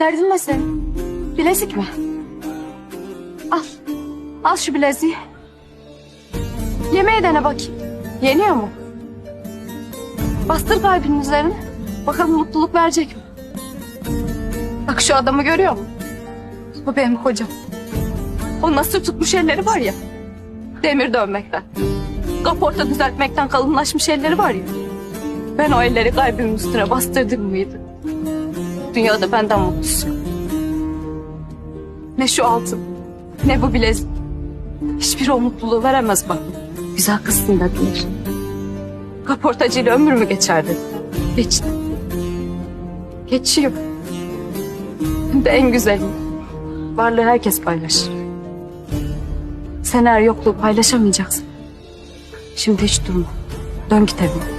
Derdin ne senin? Bilezik mi? Al. Al şu bileziği. Yemeğe dene bakayım. Yeniyor mu? Bastır kalbinin üzerine. Bakalım mutluluk verecek mi? Bak şu adamı görüyor musun? Bu benim kocam. O nasıl tutmuş elleri var ya. Demir dövmekten. Kaporta düzeltmekten kalınlaşmış elleri var ya. Ben o elleri kalbimin üstüne bastırdım mıydı? Dünyada benden mutlusun. Ne şu altın, ne bu bilezik. Hiçbiri o mutluluğu veremez bak. Güzel kızsın dediler. Kaportacıyla ömür mü geçerdi? Geçti. Geçiyor. Hem de en güzeli. Varlığı herkes paylaşır. Sen eğer yokluğu paylaşamayacaksın. Şimdi hiç durma. Dön git evine.